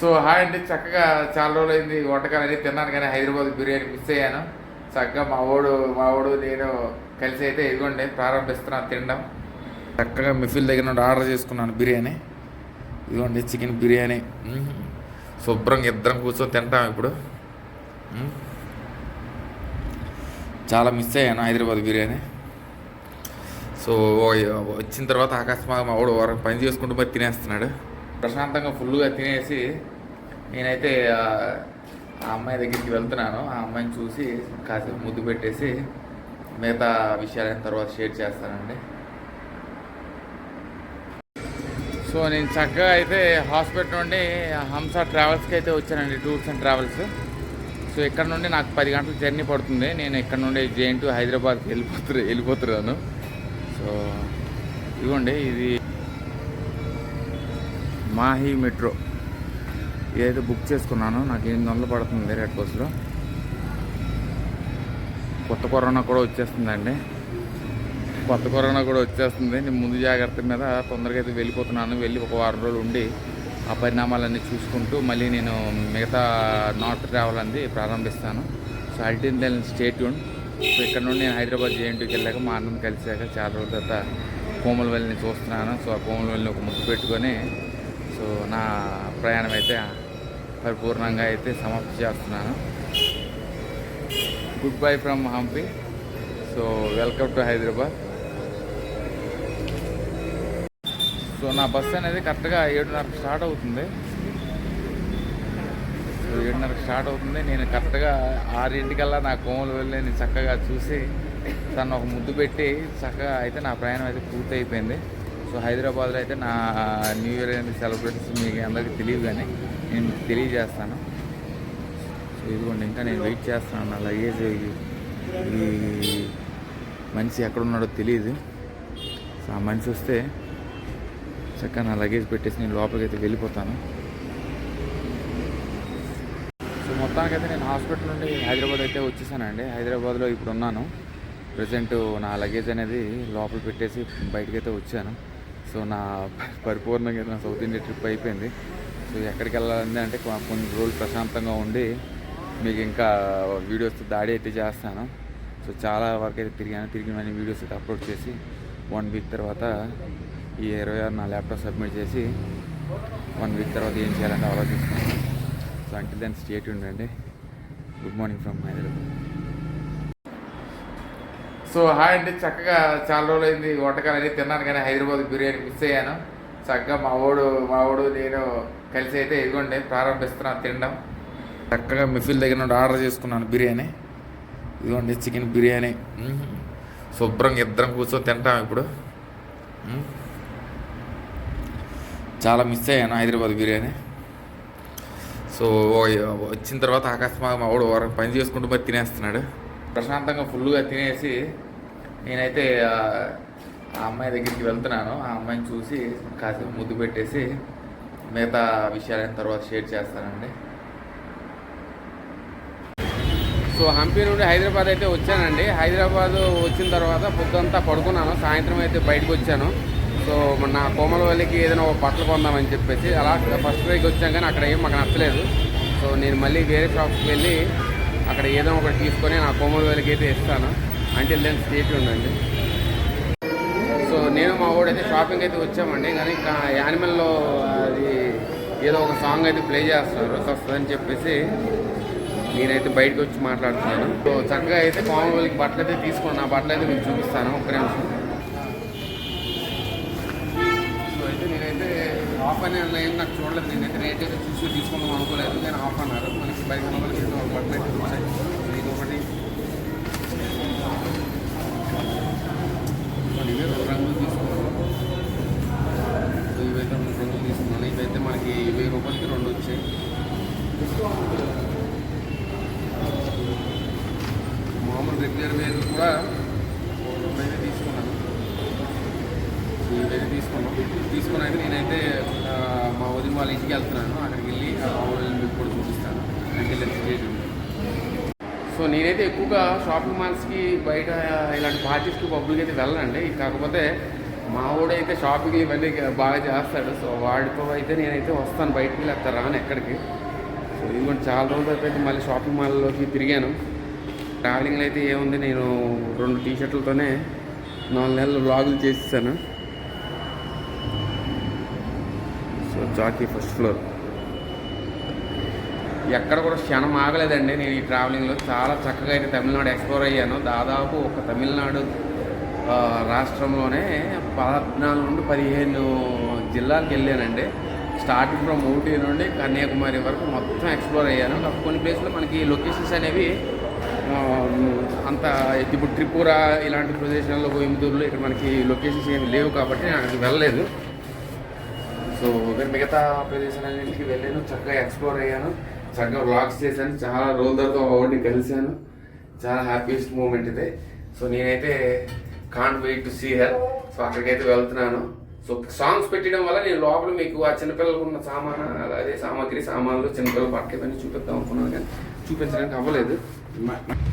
So hi అండి. చక్కగా చాలా రోజులు అయింది వంటకాలు అనేది తిన్నాను కానీ హైదరాబాద్ బిర్యానీ మిస్ అయ్యాను. చక్కగా మా ఓడు మా ఓడు నేను కలిసి అయితే ఇదిగోండి ప్రారంభిస్తున్నాను తినడం చక్కగా మిఫిల్ దగ్గర నుండి ఆర్డర్ చేసుకున్నాను బిర్యానీ. ఇదిగోండి చికెన్ బిర్యానీ. శుభ్రంగా ఇద్దరం కూర్చొని తింటాం ఇప్పుడు. చాలా మిస్ అయ్యాను హైదరాబాద్ బిర్యానీ. సో వచ్చిన తర్వాత అకస్మాత్తుగా మా వాడు వారం పని చేసుకుంటూ మరి తినేస్తున్నాడు. ప్రశాంతంగా ఫుల్గా తినేసి నేనైతే ఆ అమ్మాయి దగ్గరికి వెళ్తున్నాను. ఆ అమ్మాయిని చూసి కాసేపు ముద్దు పెట్టేసి మిగతా విషయాలైన తర్వాత షేర్ చేస్తానండి. సో నేను చక్కగా అయితే హాస్పిటల్ నుండి హంస ట్రావెల్స్కి అయితే వచ్చానండి టూర్స్ అండ్ ట్రావెల్స్. సో ఇక్కడ నుండి నాకు పది గంటల జర్నీ పడుతుంది. నేను ఇక్కడ నుండి జేఎన్ టు హైదరాబాద్కి వెళ్ళిపోతు వెళ్ళిపోతున్నాను. సో ఇదిగోండి ఇది మాహీ మెట్రో. ఇదైతే బుక్ చేసుకున్నాను. నాకు ఎనిమిది వందలు పడుతుంది రెడ్ బస్సులో. కొత్త కరోనా కూడా వచ్చేస్తుందండి. కొత్త కరోనా కూడా వచ్చేస్తుంది. నేను ముందు జాగ్రత్త మీద తొందరగా అయితే వెళ్ళిపోతున్నాను. వెళ్ళి ఒక వారం రోజులు ఉండి ఆ పరిణామాలన్నీ చూసుకుంటూ మళ్ళీ నేను మిగతా నార్త్ ట్రావెల్ అంది ప్రారంభిస్తాను. సో అల్టీన్ దెన్ స్టేట్ యూన్ సో ఇక్కడ నుండి నేను హైదరాబాద్ జేఎన్టీకి వెళ్ళాక మా అన్నం కలిసాక చాలా రోజుల తర్వాత కోమలవల్లిని చూస్తున్నాను. సో ఆ కోమలవల్లిని ఒక ముద్దు పెట్టుకొని సో నా ప్రయాణం అయితే పరిపూర్ణంగా అయితే సమాప్తి చేస్తున్నాను. Good bye from Hampi. So welcome to Hyderabad. So నా బస్సు అనేది కరెక్ట్గా ఏడున్నరకు స్టార్ట్ అవుతుంది. సో ఏడున్నరకు స్టార్ట్ అవుతుంది. నేను కరెక్ట్గా ఆరింటికల్లా నా కోమలు వెళ్ళి నేను చక్కగా చూసి తను ఒక ముద్దు పెట్టి చక్కగా అయితే నా ప్రయాణం అయితే పూర్తి అయిపోయింది సో హైదరాబాద్లో అయితే నా న్యూ ఇయర్ అనేది సెలబ్రేషన్స్ మీకు అందరికీ తెలియదు కానీ నేను తెలియజేస్తాను. సో ఇదిగోండి ఇంకా నేను వెయిట్ చేస్తున్నాను. నా లగేజ్ ఈ మనిషి ఎక్కడున్నాడో తెలియదు సో ఆ మనిషి వస్తే చక్కగా నా లగేజ్ పెట్టేసి నేను లోపలికి అయితే వెళ్ళిపోతాను. సో మొత్తానికైతే నేను హాస్పిటల్ నుండి హైదరాబాద్ అయితే వచ్చేసానండి. హైదరాబాద్లో ఇప్పుడు ఉన్నాను ప్రజెంట్ నా లగేజ్ అనేది లోపల పెట్టేసి బయటకైతే వచ్చాను. సో నా పరిపూర్ణంగా నా సౌత్ ఇండియా ట్రిప్ అయిపోయింది. సో ఎక్కడికి వెళ్ళాలి అంటే కొన్ని రోజులు ప్రశాంతంగా ఉండి మీకు ఇంకా వీడియోస్ దాడి అయితే చేస్తాను. సో చాలా వరకు అయితే తిరిగాను. తిరిగిన వీడియోస్ అయితే అప్లోడ్ చేసి వన్ వీక్ తర్వాత ఈ ఇరవై ఆరు నా ల్యాప్టాప్ సబ్మిట్ చేసి వన్ వీక్ తర్వాత ఏం చేయాలంటే ఆలోచిస్తున్నాను. సో అంటే దాని స్టేట్ ఉండండి good morning from Hyderabad so hi అండి. చక్కగా చాలా రోజులు అయింది వంటకాలు అనేది తిన్నాను కానీ హైదరాబాద్ బిర్యానీ మిస్ అయ్యాను. చక్కగా మా ఓడు మా ఓడు నేను కలిసి అయితే ఇదిగోండి ప్రారంభిస్తున్నాను తినడం. చక్కగా మిఫిల్ దగ్గర నుండి ఆర్డర్ చేసుకున్నాను బిర్యానీ. ఇదిగోండి చికెన్ బిర్యానీ. శుభ్రంగా ఇద్దరం కూర్చొని తింటాం ఇప్పుడు. చాలా మిస్ అయ్యాను హైదరాబాద్ బిర్యానీ. సో వచ్చిన తర్వాత అకస్మాత్ మా వాడు వారం పని చేసుకుంటూ మరి తినేస్తున్నాడు. ప్రశాంతంగా ఫుల్గా తినేసి నేనైతే ఆ అమ్మాయి దగ్గరికి వెళ్తున్నాను. ఆ అమ్మాయిని చూసి కాసేపు ముద్దు పెట్టేసి మిగతా విషయాలైన తర్వాత షేర్ చేస్తానండి. సో హంపి నుండి హైదరాబాద్ అయితే వచ్చానండి. హైదరాబాద్ వచ్చిన తర్వాత పొద్దుంతా పడుకున్నాను. సాయంత్రం అయితే బయటకు వచ్చాను. సో నా కోమలవల్లికి ఏదైనా ఒక బట్టలు కొందామని చెప్పేసి అలా ఫస్ట్ వీక్ వచ్చాం కానీ అక్కడ ఏం మాకు నచ్చలేదు. సో నేను మళ్ళీ వేరే షాప్కి వెళ్ళి అక్కడ ఏదో ఒకటి తీసుకొని నా కోమలవల్లికి అయితే ఇస్తాను అంటే దెన్ స్టేట్ ఉండండి సో నేను మా వాడు అయితే షాపింగ్ అయితే వచ్చామండి కానీ యానిమల్లో అది ఏదో ఒక సాంగ్ అయితే ప్లే చేస్తున్నారు వస్తుందని చెప్పేసి నేనైతే బయటకు వచ్చి మాట్లాడుతున్నాను. సో చక్కగా అయితే కామన్వెల్త్ బట్టలు అయితే తీసుకున్నాను ఆ బట్టలు అయితే మీకు చూపిస్తాను. ఒక్క నిమిషం. ఆఫ్ అని ఏం నాకు చూడలేదు. నేనైతే రేట్ అయితే చూసి తీసుకుందాం అనుకోలేదు. నేను ఆఫ్ అన్నారు. మనకి బయట వందలకి ఏదో ఒక బట్టలు అయితే వచ్చాయి ఇది ఒకటి. మరి ఇవే రెండు రంగులు తీసుకున్నాను ఇవైతే రెండు రంగులు తీసుకున్నాను ఇవైతే మనకి వెయ్యి రూపాయలకి రెండు వచ్చాయి. మామూలు రెగ్యులర్ వేలు కూడా ఓ తీసుకున్నాను. ఇవైతే తీసుకున్నాం. తీసుకుని అయితే నేనైతే కాలేజీకి వెళ్తున్నాను. అక్కడికి వెళ్ళి ఆ మీకు కూడా చూపిస్తాను. అంటే స్టేజ్ సో నేనైతే ఎక్కువగా షాపింగ్ మాల్స్కి బయట ఇలాంటి పార్టీస్కి పబ్బులకి అయితే వెళ్ళండి కాకపోతే మా అయితే షాపింగ్ ఇవన్నీ బాగా చేస్తాడు. సో వాడితో అయితే నేనైతే వస్తాను. బయటికి వెళ్ళి రాను ఎక్కడికి. సో ఇదిగోండి చాలా రోజులు అయితే మళ్ళీ షాపింగ్ మాల్లోకి తిరిగాను. ట్రావెలింగ్లో అయితే ఏముంది? నేను రెండు టీ షర్ట్లతోనే నాలుగు నెలలు వ్లాగులు చేసేసాను. సో జాకీ ఫస్ట్ ఫ్లోర్. ఎక్కడ కూడా క్షణం ఆగలేదండి. నేను ఈ ట్రావెలింగ్లో చాలా చక్కగా అయితే తమిళనాడు ఎక్స్ప్లోర్ అయ్యాను. దాదాపు ఒక తమిళనాడు రాష్ట్రంలోనే పద్నాలుగు నుండి పదిహేను జిల్లాలకు వెళ్ళానండి. స్టార్టింగ్ ఫ్రమ్ ఊటీ నుండి కన్యాకుమారి వరకు మొత్తం ఎక్స్ప్లోర్ అయ్యాను. కొన్ని ప్లేస్లో మనకి లొకేషన్స్ అనేవి అంత ఇప్పుడు త్రిపుర ఇలాంటి ప్రదేశాల్లో కోయంబత్తూరులో ఇక్కడ మనకి లొకేషన్స్ ఏమి లేవు కాబట్టి నేను అక్కడికి వెళ్ళలేదు. సో నేను మిగతా ప్రదేశాలన్నింటికి వెళ్ళాను చక్కగా ఎక్స్ప్లోర్ అయ్యాను చక్కగా వ్లాగ్స్ చేశాను చాలా రోజులతో తర్వాత ఒకటి కలిశాను. చాలా హ్యాపీయెస్ట్ మూమెంట్ ఇది. సో నేనైతే can't wait to see her so అక్కడికైతే వెళ్తున్నాను. సో సాంగ్స్ పెట్టడం వల్ల నేను లోపల మీకు ఆ చిన్నపిల్లలకు ఉన్న సామాన అదే సామాగ్రి సామాన్లు చిన్నపిల్లలు పట్ల చూపిద్దాం అనుకున్నాను కానీ చూపించడానికి అవ్వలేదు.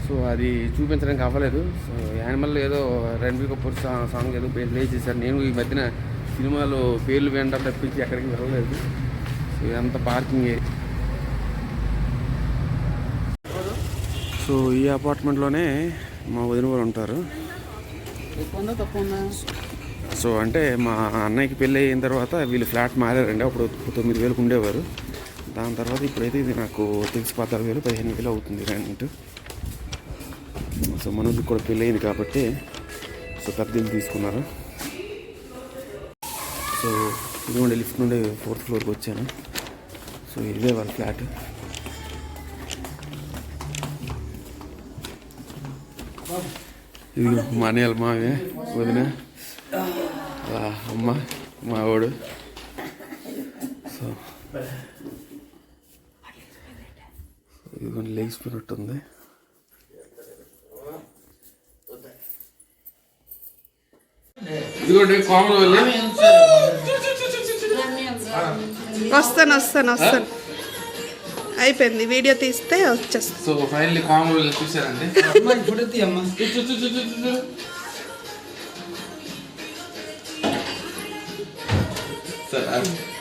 సో అది చూపించడానికి అవ్వలేదు. సో యానిమల్ ఏదో రణబీర్ కపూర్ సాంగ్ ఏదో ప్లే చేశారు. నేను ఈ మధ్యన సినిమాలో పేర్లు వినడం తప్పించి ఎక్కడికి వెళ్ళలేదు. సో ఇదంతా పార్కింగ్. సో ఈ అపార్ట్మెంట్లోనే మా వదిన వాళ్ళు ఉంటారు. సో అంటే మా అన్నయ్యకి పెళ్ళి అయిన తర్వాత వీళ్ళు ఫ్లాట్ మారారండి. అప్పుడు తొమ్మిది వేలకు ఉండేవారు. దాని తర్వాత ఇప్పుడైతే ఇది నాకు తెలిసి పదహారు వేలు పదిహేను వేలు అవుతుంది రెంట్. సో మనోజ్కి కూడా పెళ్ళి అయింది కాబట్టి సో పెద్ద ఇల్లు తీసుకున్నారు. సో ఇదిగోండి లిఫ్ట్ నుండి ఫోర్త్ ఫ్లోర్కి వచ్చాను. సో ఇదే వాళ్ళ ఫ్లాట్. ఇది మా అన్నయ్య మావే వదిన అమ్మ మా వాడు. సో ఇదిగోండి లేచిపోయినట్టుంది ఇదిగోండి కోమల వెళ్ళి వస్తాను వస్తాను వస్తాను. అయిపోయింది వీడియో తీస్తే వచ్చేస్తాను సో ఫైనల్లీ వెళ్ళి చూసారండి. సరే